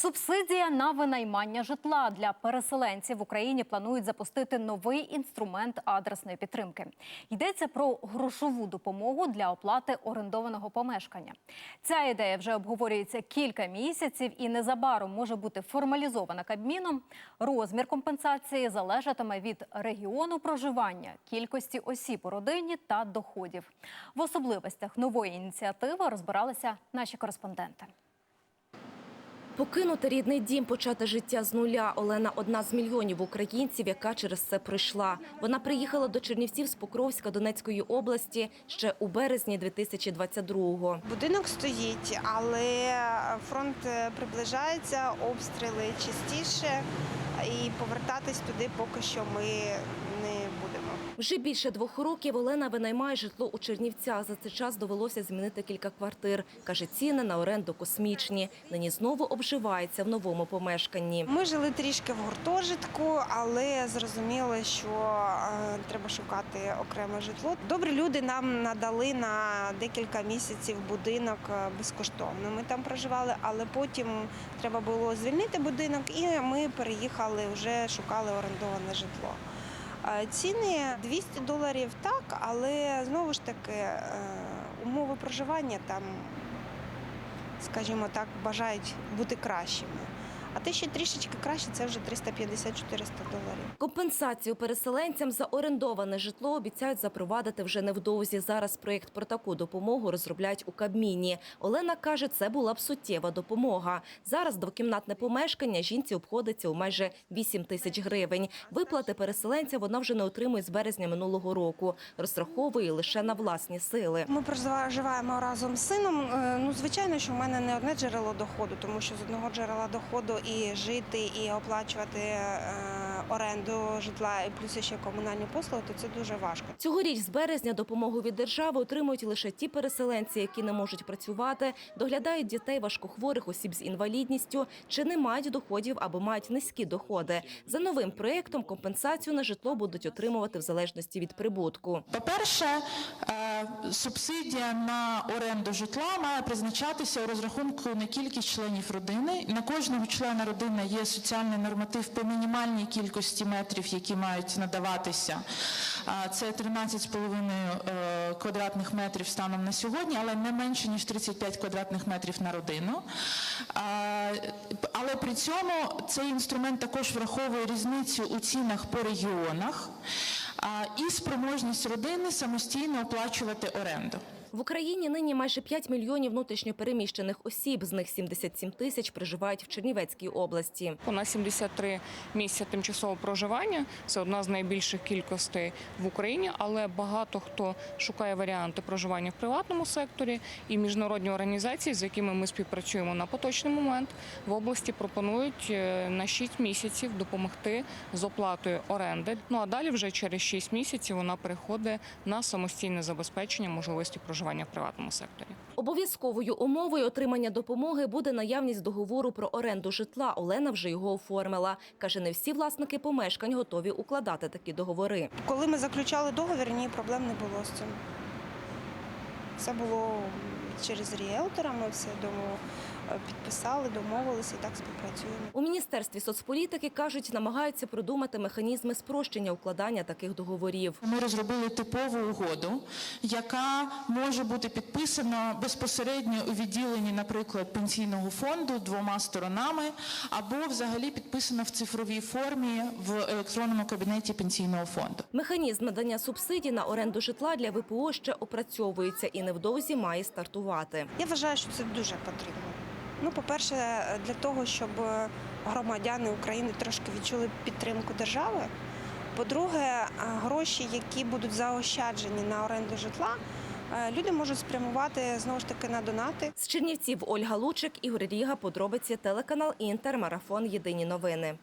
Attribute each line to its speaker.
Speaker 1: Субсидія на винаймання житла для переселенців в Україні планують запустити новий інструмент адресної підтримки. Йдеться про грошову допомогу для оплати орендованого помешкання. Ця ідея вже обговорюється кілька місяців і незабаром може бути формалізована Кабміном. Розмір компенсації залежатиме від регіону проживання, кількості осіб у родині та доходів. В особливостях нової ініціативи розбиралися наші кореспонденти.
Speaker 2: Покинути рідний дім, почати життя з нуля. Олена – одна з мільйонів українців, яка через це прийшла. Вона приїхала до Чернівців з Покровська Донецької області ще у березні 2022-го.
Speaker 3: Будинок стоїть, але фронт е, приближається, обстріли частіше, і повертатись туди поки що ми.
Speaker 2: Вже більше двох років Олена винаймає житло у Чернівцях. За цей час довелося змінити кілька квартир. Каже, ціни на оренду космічні. Нині знову обживається в новому помешканні.
Speaker 3: Ми жили трішки в гуртожитку, але зрозуміли, що е, треба шукати окреме житло. Добрі люди нам надали на декілька місяців будинок е, безкоштовно. Ми там проживали, але потім треба було звільнити будинок, і ми переїхали, вже шукали орендоване житло. Ціни 200 доларів так, але знову ж таки е, умови проживання там, скажімо так, бажають бути кращими. А те, що трішечки краще, це вже 350-400 доларів.
Speaker 2: Компенсацію переселенцям за орендоване житло обіцяють запровадити вже невдовзі. Зараз проєкт про таку допомогу розробляють у Кабміні. Олена каже, це була б суттєва допомога. Зараз двокімнатне помешкання жінці обходиться у майже 8 тисяч гривень. Виплати переселенця вона вже не отримує з березня минулого року. Розраховує лише на власні сили.
Speaker 3: Ми проживаємо разом з сином. Е, Ну, звичайно, що в мене не одне джерело доходу, тому що з одного джерела доходу і жити, і оплачувати е, оренду житла, і плюс ще комунальні послуги, то це дуже важко.
Speaker 2: Цьогоріч з березня допомогу від держави отримують лише ті переселенці, які не можуть працювати, доглядають дітей важкохворих, осіб з інвалідністю чи не мають доходів або мають низькі доходи. За новим проєктом компенсацію на житло будуть отримувати в залежності від прибутку.
Speaker 4: По-перше, е, субсидія на оренду житла має призначатися у розрахунку на кількість членів родини. На кожного члена родини є соціальний норматив по мінімальній кількості метрів, які мають надаватися. Це 13,5 е, квадратних метрів станом на сьогодні, але не менше ніж 35 квадратних метрів на родину. Але при цьому цей інструмент також враховує різницю у цінах по регіонах і спроможність родини самостійно оплачувати оренду.
Speaker 2: В Україні нині майже 5 мільйонів внутрішньопереміщених осіб, з них 77 тисяч проживають в Чернівецькій області.
Speaker 5: У нас 73 місця тимчасового проживання. Це одна з найбільших кількостей в Україні, але багато хто шукає варіанти проживання в приватному секторі. І міжнародні організації, з якими ми співпрацюємо на поточний момент, в області пропонують е, на 6 місяців допомогти з оплатою оренди. Ну а далі вже через 6 місяців вона переходить на самостійне забезпечення можливості проживання в приватному секторі.
Speaker 2: Обов'язковою умовою отримання допомоги буде наявність договору про оренду житла. Олена вже його оформила. Каже, не всі власники помешкань готові укладати такі договори.
Speaker 3: Коли ми заключали договір, ні, проблем не було з цим. Це було через ріелтора, ми все домо підписали, домовилися і так співпрацюємо.
Speaker 2: У міністерстві соцполітики кажуть, намагаються продумати механізми спрощення укладання таких договорів.
Speaker 4: Ми розробили типову угоду, яка може бути підписана безпосередньо у відділенні, наприклад, пенсійного фонду двома сторонами, або взагалі підписана в цифровій формі в електронному кабінеті пенсійного фонду.
Speaker 2: Механізм надання субсидій на оренду житла для ВПО ще опрацьовується і невдовзі має стартувати.
Speaker 3: Я вважаю, що це дуже потрібно. Ну, по-перше, для того, щоб громадяни України трошки відчули підтримку держави. По-друге, гроші, які будуть заощаджені на оренду житла, е, люди можуть спрямувати знову ж таки на донати.
Speaker 2: З Чернівців Ольга Лучик, Ігор Ріга, подробиці телеканал Інтер, марафон Єдині новини.